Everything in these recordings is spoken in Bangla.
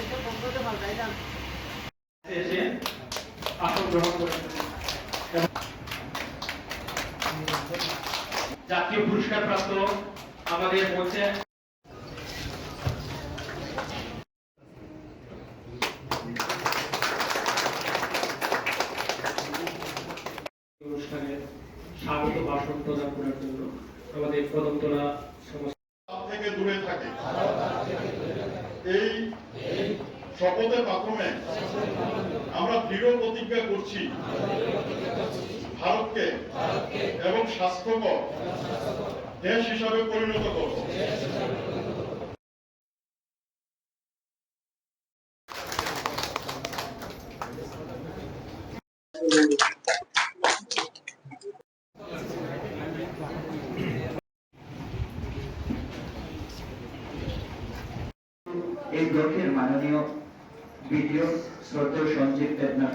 এসে আসন জাতীয় পুরস্কার প্রাপ্ত আমাদের মঞ্চে করার জন্য আমাদের কদমতলা সমাজ থেকে দূরে থাকে এই শপথের মাধ্যমে আমরা দৃঢ় প্রতিজ্ঞা করছি ভারতকে এবং স্বাস্থ্যকর দেশ হিসাবে পরিণত করব এই দক্ষের মাননীয় দ্বিতীয় শ্রদ্ধেয় সঞ্জীব দেবনাথ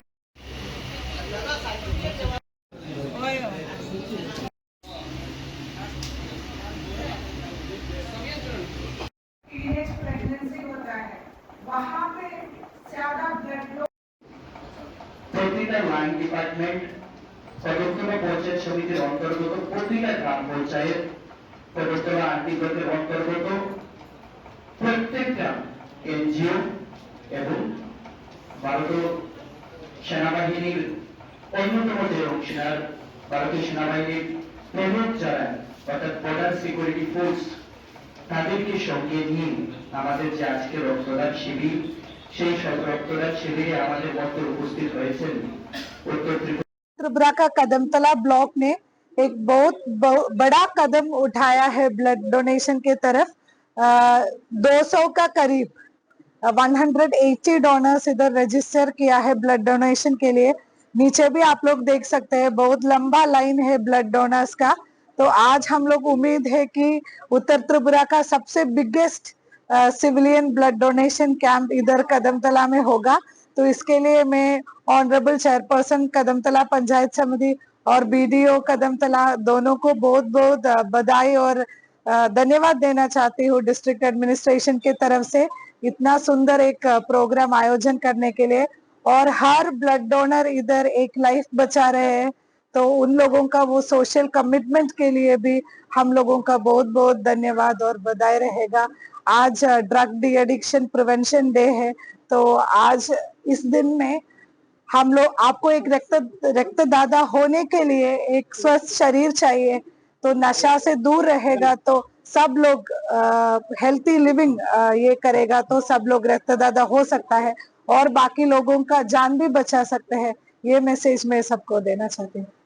প্রতিটা লাইন ডিপার্টমেন্ট পদক্ষেপে পর্যায়ের সমিতির অন্তর্গত প্রতিটা গ্রাম পঞ্চায়েত পদক্ষেপে আর্থিকতার অন্তর্গত প্রত্যেকটা এনজিও এবং ভারতীয় সেনাবাহিনীর অন্যতম যে অংশীদার ভারতীয় সেনাবাহিনীর প্রমুখ যারা অর্থাৎ বর্ডার সিকিউরিটি ফোর্স তাদেরকে সঙ্গে নিয়ে আমাদের যে আজকে রক্তদান শিবির त्रिपुरा का कदमतला ब्लॉक ने एक बहुत बड़ा कदम उठाया है ब्लड डोनेशन के तरफ आ, 200 का करीब 180 डोनर्स इधर रजिस्टर किया है ब्लड डोनेशन के लिए नीचे भी आप लोग देख सकते हैं बहुत लंबा लाइन है ब्लड डोनर्स का तो आज हम लोग उम्मीद है कि उत्तर त्रिपुरा का सबसे biggest civilian blood donation camp इधर कदमतला में होगा तो इसके लिए मैं ऑनरेबल चेयरपर्सन कदमतला पंचायत समिति और बीडीओ कदमतला दोनों को बहुत बहुत बधाई और धन्यवाद देना चाहती हूँ डिस्ट्रिक्ट एडमिनिस्ट्रेशन के तरफ से इतना सुंदर एक प्रोग्राम आयोजन करने के लिए और हर ब्लड डोनर इधर एक लाइफ बचा रहे हैं तो उन लोगों का वो सोशल कमिटमेंट के लिए भी हम लोगों का बहुत बहुत धन्यवाद और बधाई रहेगा आज drug de addiction prevention day है तो आज इस दिन में हम लोग आपको एक रक्त रक्त दादा होने के लिए एक स्वस्थ शरीर चाहिए तो नशा से दूर रहेगा तो सब लोग हेल्थी uh, लिविंग uh, ये करेगा तो सब लोग दादा हो सकता है और बाकी लोगों का जान भी बचा सकते हैं ये मैसेज मैं सबको देना चाहती हूँ